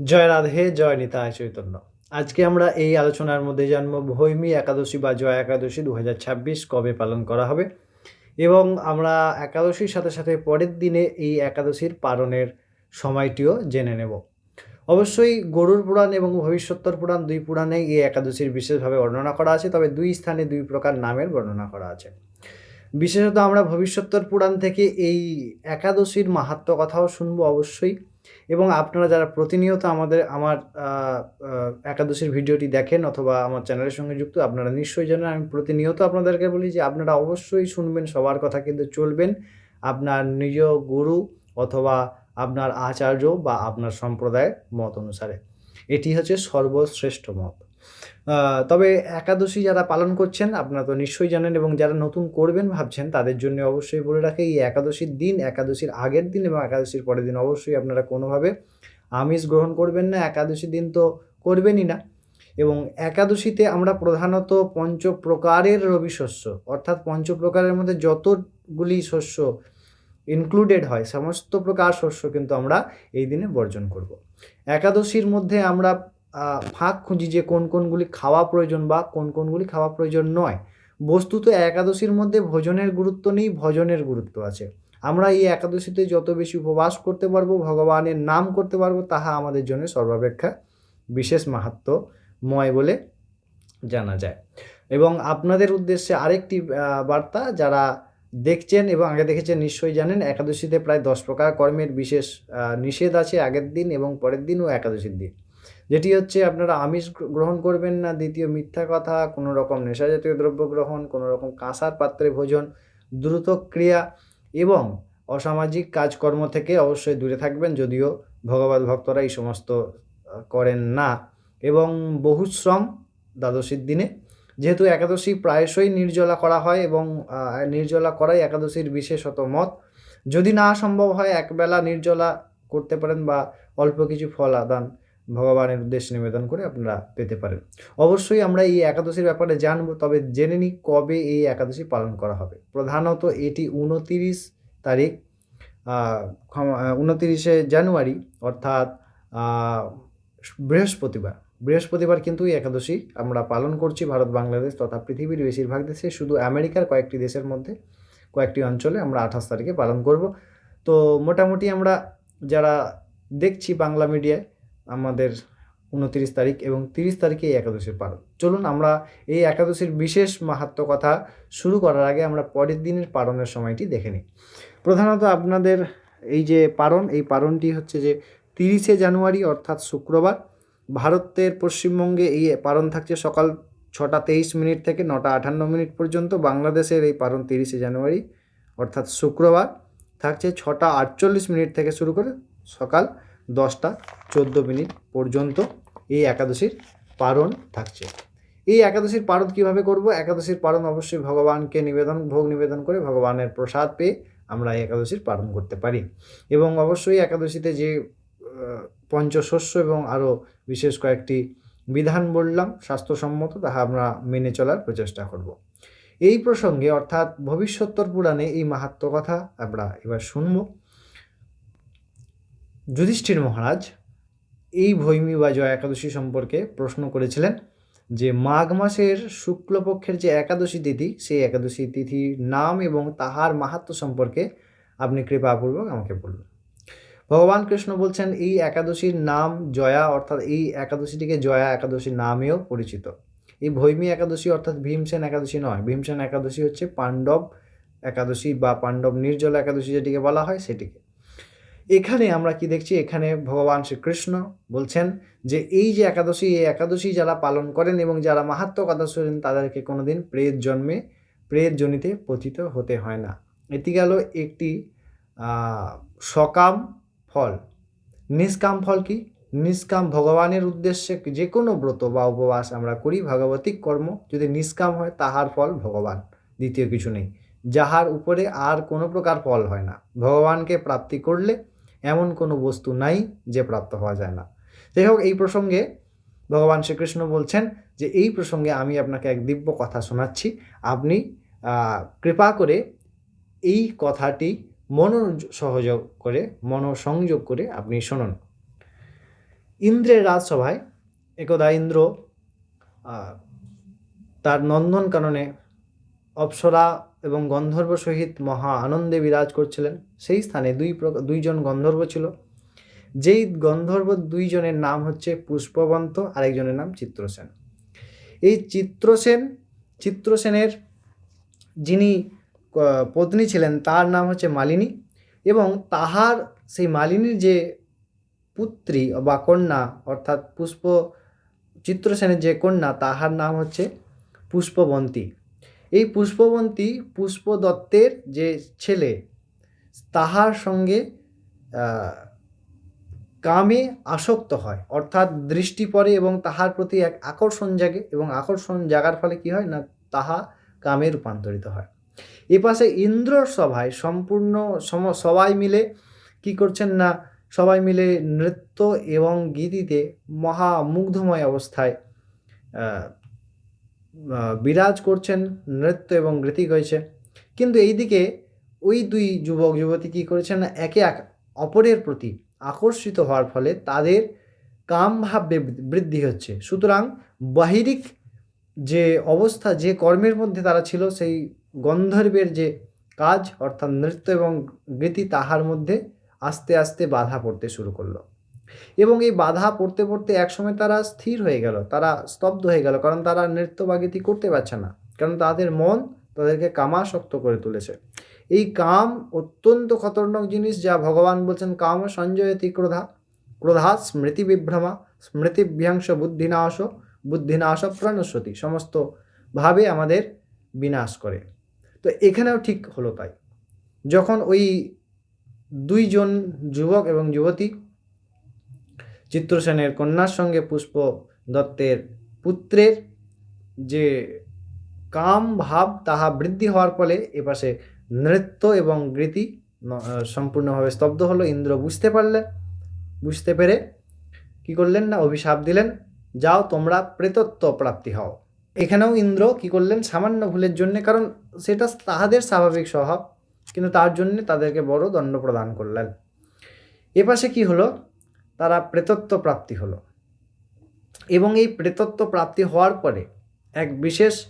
জয় রাধে, জয় নিতায় চৈতন্য। আজকে আমরা এই আলোচনার মধ্যে জানব ভৈমী একাদশী বা জয় একাদশী দু হাজার ছাব্বিশ কবে পালন করা হবে এবং আমরা একাদশীর সাথে সাথে পরের দিনে এই একাদশীর পালনের সময়টিও জেনে নেব। অবশ্যই গরুর পুরাণ এবং ভবিষ্যত্তর পুরাণ দুই পুরাণে এই একাদশীর বিশেষভাবে বর্ণনা করা আছে, তবে দুই স্থানে দুই প্রকার নামের বর্ণনা করা আছে। বিশেষত আমরা ভবিষ্যত্তর পুরাণ থেকে এই একাদশীর মাহাত্ম কথাও শুনব অবশ্যই। এবং আপনারা যারা প্রতিনিয়ত আমাদের, আমার একাদশীর ভিডিওটি দেখেন অথবা আমার চ্যানেলের সঙ্গে যুক্ত, আপনারা নিশ্চয়ই জানেন আমি প্রতিনিয়ত আপনাদেরকে বলি যে আপনারা অবশ্যই শুনবেন, সবার কথা কিন্তু চলবেন। আপনার নিজ গুরু অথবা আপনার আচার্য বা আপনার সম্প্রদায়ের মত অনুসারে। এটি হচ্ছে সর্বশ্রেষ্ঠ মত। তবে একাদশী যারা পালন করছেন, আপনারা তো নিশ্চয়ই জানেন এবং যারা নতুন করবেন ভাবছেন, তাদের জন্য অবশ্যই বলে রাখে, এই একাদশীর দিন, একাদশীর আগের দিন এবং একাদশীর পরের দিন অবশ্যই আপনারা কোনোভাবে আমিষ গ্রহণ করবেন না একাদশী দিন তো করবেনই না। এবং একাদশীতে আমরা প্রধানত পঞ্চ প্রকারের রবি শস্য, অর্থাৎ পঞ্চ প্রকারের মধ্যে যতগুলি শস্য ইনক্লুডেড হয়, সমস্ত প্রকার শস্য কিন্তু আমরা এই দিনে বর্জন করব। একাদশীর মধ্যে আমরা ফাঁক খুঁজি যে কোন কোনগুলি খাওয়া প্রয়োজন বা কোন কোনগুলি খাওয়া প্রয়োজন নয়। বস্তুত একাদশীর মধ্যে ভোজনের গুরুত্ব নেই, ভজনের গুরুত্ব আছে। আমরা এই একাদশীতে যত বেশি উপবাস করতে পারব, ভগবানের নাম করতে পারব, তাহা আমাদের জন্য সর্বাপেক্ষা বিশেষ মাহাত্ম্যময় বলে জানা যায়। এবং আপনাদের উদ্দেশ্যে আরেকটি বার্তা যারা দেখছেন এবং আগে দেখেছেন নিশ্চয়ই জানেন, একাদশীতে প্রায় দশ প্রকার কর্মের বিশেষ নিষেধ আছে আগের দিন এবং পরের দিন ও একাদশীর দিন। যেটি হচ্ছে আপনারা আমিষ গ্রহণ করবেন না, দ্বিতীয় মিথ্যা কথা, কোনো রকম নেশা জাতীয় দ্রব্য গ্রহণ, কোনো রকম কাঁসার পাত্রে ভোজন, দ্রুত ক্রিয়া এবং অসামাজিক কাজকর্ম থেকে অবশ্যই দূরে থাকবেন যদিও ভগবত ভক্তরা এই সমস্ত করেন না এবং বহুশ্রম দ্বাদশীর দিনে। যেহেতু একাদশী প্রায়শই নির্জলা করা হয় এবং নির্জলা করাই একাদশীর বিশেষত মত, যদি না সম্ভব হয় একবেলা নির্জলা করতে পারেন বা অল্প কিছু ফল আদান ভগবানের উদ্দেশ্যে নিবেদন করে আপনারা পেতে পারেন। অবশ্যই আমরা এই একাদশীর ব্যাপারে জানব, তবে জেনে নিই কবে এই একাদশী পালন করা হবে। প্রধানত এটি উনতিরিশ তারিখ উনতিরিশে জানুয়ারি, অর্থাৎ বৃহস্পতিবার। বৃহস্পতিবার কিন্তু এই একাদশী আমরা পালন করছি ভারত, বাংলাদেশ তথা পৃথিবীর বেশিরভাগ দেশে। শুধু আমেরিকার কয়েকটি দেশের মধ্যে, কয়েকটি অঞ্চলে আমরা আঠাশ তারিখে পালন করব। তো মোটামুটি আমরা যারা দেখছি বাংলা মিডিয়ায় আমাদের উনতিরিশ তারিখ এবং তিরিশ তারিখে এই একাদশীর পালন। চলুন আমরা এই একাদশীর বিশেষ মাহাত্ম কথা শুরু করার আগে আমরা পরের দিনের পালনের সময়টি দেখে নিই। প্রধানত আপনাদের এই যে পারণ এই পারণটি হচ্ছে যে তিরিশে জানুয়ারি অর্থাৎ শুক্রবার, ভারতের পশ্চিমবঙ্গে এই পারণ থাকছে সকাল ছটা তেইশ মিনিট থেকে নটা আটান্ন মিনিট পর্যন্ত। বাংলাদেশের এই পারণ তিরিশে জানুয়ারি অর্থাৎ শুক্রবার থাকছে ছটা আটচল্লিশ মিনিট থেকে শুরু করে সকাল দশটা চোদ্দ মিনিট পর্যন্ত এই একাদশীর পারণ থাকছে। এই একাদশীর পারণ কীভাবে করব? একাদশীর পারণ অবশ্যই ভগবানকে নিবেদন, ভোগ নিবেদন করে ভগবানের প্রসাদ পেয়ে আমরা এই একাদশীর পালন করতে পারি। এবং অবশ্যই একাদশীতে যে পঞ্চশস্য এবং আরও বিশেষ কয়েকটি বিধান বললাম, স্বাস্থ্যসম্মত, তাহা আমরা মেনে চলার প্রচেষ্টা করব। এই প্রসঙ্গে অর্থাৎ ভবিষ্যত্তর পুরাণে এই মাহাত্ম কথা আমরা এবার শুনব। যুধিষ্ঠির মহারাজ এই ভৈমী বা জয় একাদশী সম্পর্কে প্রশ্ন করেছিলেন যে মাঘ মাসের শুক্লপক্ষের যে একাদশী তিথি, সেই একাদশী তিথির নাম এবং তাহার মাহাত্ম্য সম্পর্কে আপনি কৃপাপূর্বক আমাকে বলুন। ভগবান কৃষ্ণ বলছেন, এই একাদশীর নাম জয়া, অর্থাৎ এই একাদশীটিকে জয়া একাদশী নামেও পরিচিত। এই ভৈমী একাদশী অর্থাৎ ভীমসেন একাদশী নয়। ভীমসেন একাদশী হচ্ছে পাণ্ডব একাদশী বা পাণ্ডব নির্জল একাদশী যেটিকে বলা হয়, সেটিকে। এখানে আমরা কি দেখছি? এখানে ভগবান শ্রীকৃষ্ণ বলছেন যে এই যে একাদশী, এই একাদশী যারা পালন করেন এবং যারা মাহাত্ম কথা শোনেন, তাদেরকে কোনোদিন প্রেত জন্মে, প্রেত জনিতে পতিত হতে হয় না। এটি গেল একটি সকাম ফল। নিষ্কাম ফল কি? নিষ্কাম ভগবানের উদ্দেশ্যে যে কোনো ব্রত বা উপবাস আমরা করি ভগবতিক কর্ম। যদি নিষ্কাম হয়, তাহার ফল ভগবান, দ্বিতীয় কিছু নেই। যাহার উপরে আর কোনো প্রকার ফল হয় না। ভগবানকে প্রাপ্তি করলে এমন কোনো বস্তু নাই যে প্রাপ্ত হওয়া যায় না। যাই হোক, এই প্রসঙ্গে ভগবান শ্রীকৃষ্ণ বলছেন যে, এই প্রসঙ্গে আমি আপনাকে এক দিব্য কথা শোনাচ্ছি। আপনি কৃপা করে এই কথাটি মন সহযোগ করে, মনোসংযোগ করে আপনি শুনুন। ইন্দ্রের রাজসভায় একদা ইন্দ্র তার নন্দনকাননে অপ্সরা এবং গন্ধর্ব সহিত মহা আনন্দে বিরাজ করছিলেন। সেই স্থানে দুই দুইজন গন্ধর্ব ছিল। যেই গন্ধর্ব দুইজনের নাম হচ্ছে পুষ্পবন্ত, আরেকজনের নাম চিত্রসেন। এই চিত্রসেন, চিত্রসেনের যিনি পত্নী ছিলেন, তার নাম হচ্ছে মালিনী এবং তাহার, সেই মালিনীর যে পুত্রী বা কন্যা, অর্থাৎ পুষ্প, চিত্রসেনের যে কন্যা, তাহার নাম হচ্ছে পুষ্পবন্তী। এই পুষ্পবন্তী পুষ্পদত্তের যে ছেলে, তাহার সঙ্গে কামে আসক্ত হয়। অর্থাৎ দৃষ্টি পড়ে এবং তাহার প্রতি এক আকর্ষণ জাগে এবং আকর্ষণ জাগার ফলে কি হয় না, তাহা কামে রূপান্তরিত হয়। এপাশে ইন্দ্রর সভায় সম্পূর্ণ সম, সবাই মিলে কি করছেন না, সবাই মিলে নৃত্য এবং গীতিতে মহা মুগ্ধময় অবস্থায় বিরাজ করছেন নৃত্য এবং গীতিক হয়েছে। কিন্তু এইদিকে ওই দুই যুবক, যুবতী কী করেছেন না, একে এক অপরের প্রতি আকর্ষিত হওয়ার ফলে তাদের কামভাব বৃদ্ধি হচ্ছে। সুতরাং বাহিরিক যে অবস্থা, যে কর্মের মধ্যে তারা ছিল, সেই গন্ধর্বের যে কাজ, অর্থাৎ নৃত্য এবং গীতি, তাহার মধ্যে আস্তে আস্তে বাধা পড়তে শুরু করল। এবং এই বাধা পড়তে পড়তে একসময় তারা স্থির হয়ে গেল, তারা স্তব্ধ হয়ে গেল, কারণ তারা নৃত্য বা গীতি করতে পারছে না, কারণ তাদের মন তাদেরকে কামাসক্ত করে তুলেছে। এই কাম অত্যন্ত খতরনাক জিনিস যা ভগবান বলছেন কাম সঞ্জয়তি ক্রোধা ক্রোধা স্মৃতি বিভ্রমা স্মৃতিভ্যাংশ বুদ্ধিনাশ বুদ্ধিনাশ প্রাণস্বতী, সমস্ত ভাবে আমাদের বিনাশ করে। তো এখানেও ঠিক হলো তাই। যখন ওই দুইজন যুবক এবং যুবতী চিত্রসেনের কন্যার সঙ্গে পুষ্প দত্তের পুত্রের যে কাম ভাব, তাহা বৃদ্ধি হওয়ার ফলে এপাশে নৃত্য এবং গীতি সম্পূর্ণভাবে স্তব্ধ হলো। ইন্দ্র বুঝতে পারলেন বুঝতে পেরে কি করলেন না? অভিশাপ দিলেন, যাও, তোমরা প্রেতত্ব প্রাপ্তি হও। এখানেও ইন্দ্র কি করলেন? সামান্য ভুলের জন্য, কারণ সেটা তাহাদের স্বাভাবিক স্বভাব, কিন্তু তার জন্য তাদেরকে বড় দণ্ড প্রদান করলেন। এপাশে কি হলো? তারা প্রেতত্ব প্রাপ্তি হলো। এবং এই প্রেতত্ব প্রাপ্তি হওয়ার পরে এক বিশেষ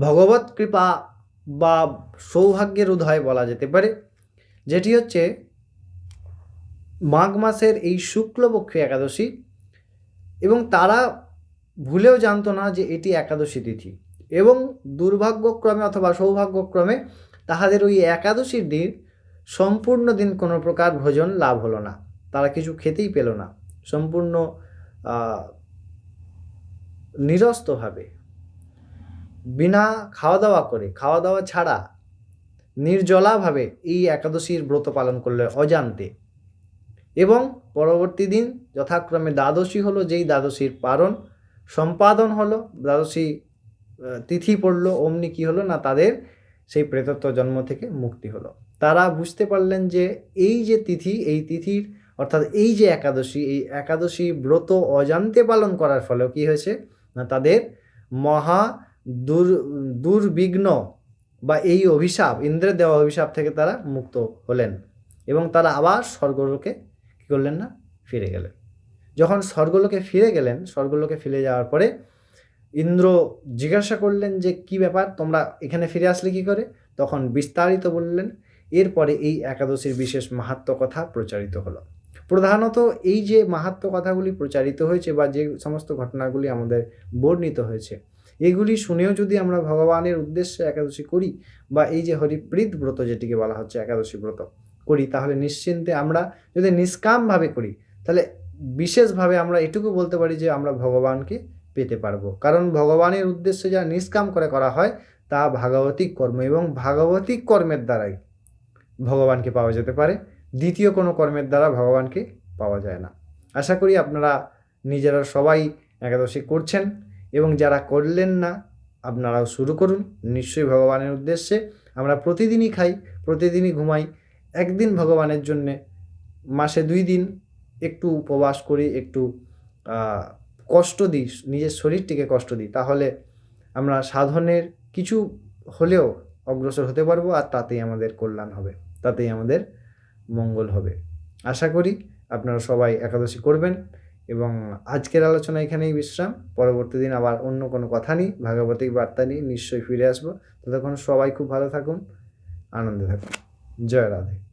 ভগবত কৃপা বা সৌভাগ্যের উদয় বলা যেতে পারে, যেটি হচ্ছে মাঘ মাসের এই শুক্লপক্ষী একাদশী। এবং তারা ভুলেও জানতো না যে এটি একাদশী তিথি। এবং দুর্ভাগ্যক্রমে অথবা সৌভাগ্যক্রমে তাহাদের ওই একাদশীর দিন সম্পূর্ণ দিন কোনো প্রকার ভোজন লাভ হলো না। তারা কিছু খেতেই পেল না। সম্পূর্ণ নিরস্তভাবে। বিনা খাওয়া দাওয়া করে খাওয়া দাওয়া ছাড়া নির্জলাভাবে এই একাদশীর ব্রত পালন করলে অজান্তে। এবং পরবর্তী দিন যথাক্রমে দ্বাদশী হলো, যেই দ্বাদশীর পারণ সম্পাদন হলো, দ্বাদশী তিথি পড়ল, অমনি কী হলো না তাদের সেই প্রেতত্ব জন্ম থেকে মুক্তি হলো। তারা বুঝতে পারলেন যে এই যে তিথি, এই তিথির অর্থাৎ এই যে একাদশী, এই একাদশী ব্রত অজান্তে পালন করার ফলেও কী হয়েছে? না, তাদের মহা দুর, দুর্বিঘ্ন বা এই অভিশাপ, ইন্দ্রের দেওয়া অভিশাপ থেকে তারা মুক্ত হলেন এবং তারা আবার স্বর্গলোকে কী করলেন না? ফিরে গেলেন। যখন স্বর্গলোকে ফিরে গেলেন, স্বর্গলোকে ফিরে যাওয়ার পরে ইন্দ্র জিজ্ঞাসা করলেন যে, কি ব্যাপার? তোমরা এখানে ফিরে আসলে কি করে? তখন বিস্তারিত বললেন, এরপরে এই একাদশীর বিশেষ মাহাত্ম কথা প্রচারিত হলো। প্রধানত এই যে মাহাত্ম কথাগুলি প্রচারিত হয়েছে বা যে সমস্ত ঘটনাগুলি আমাদের বর্ণিত হয়েছে, এগুলি শুনেও যদি আমরা ভগবানের উদ্দেশ্যে একাদশী করি বা এই যে হরিপ্রীত ব্রত যেটিকে বলা হচ্ছে একাদশী ব্রত করি, তাহলে নিশ্চিন্তে আমরা যদি নিষ্কামভাবে করি, তাহলে বিশেষভাবে আমরা এটুকু বলতে পারি যে, আমরা ভগবানকে পেতে পারব। কারণ ভগবানের উদ্দেশ্যে যা নিষ্কাম করে করা হয়, তা ভাগবতিক কর্ম এবং ভাগবতিক কর্মের দ্বারাই ভগবানকে পাওয়া যেতে পারে। দ্বিতীয় কোনো কর্মের দ্বারা ভগবানকে পাওয়া যায় না। আশা করি আপনারা নিজেরা সবাই একাদশী করছেন এবং যারা করলেন না, আপনারাও শুরু করুন। নিশ্চয়ই ভগবানের উদ্দেশ্যে আমরা প্রতিদিনই খাই, প্রতিদিনই ঘুমাই। একদিন ভগবানের জন্যে মাসে দুই দিন একটু উপবাস করি, একটু কষ্ট দিই, নিজের শরীরটিকে কষ্ট দিই, তাহলে আমরা সাধনের কিছু হলেও অগ্রসর হতে পারব আর তাতেই আমাদের কল্যাণ হবে, তাতেই আমাদের মঙ্গল হবে। আশা করি আপনারা সবাই একাদশী করবেন এবং আজকের আলোচনা এখানেই বিশ্রাম, পরবর্তী দিন আবার অন্য কোনো কথা নিয়ে, ভাগবতিক বার্তা নিয়ে নিশ্চয়ই ফিরে আসব। ততক্ষণ সবাই খুব ভালো থাকুন, আনন্দে থাকুন। জয় রাধে।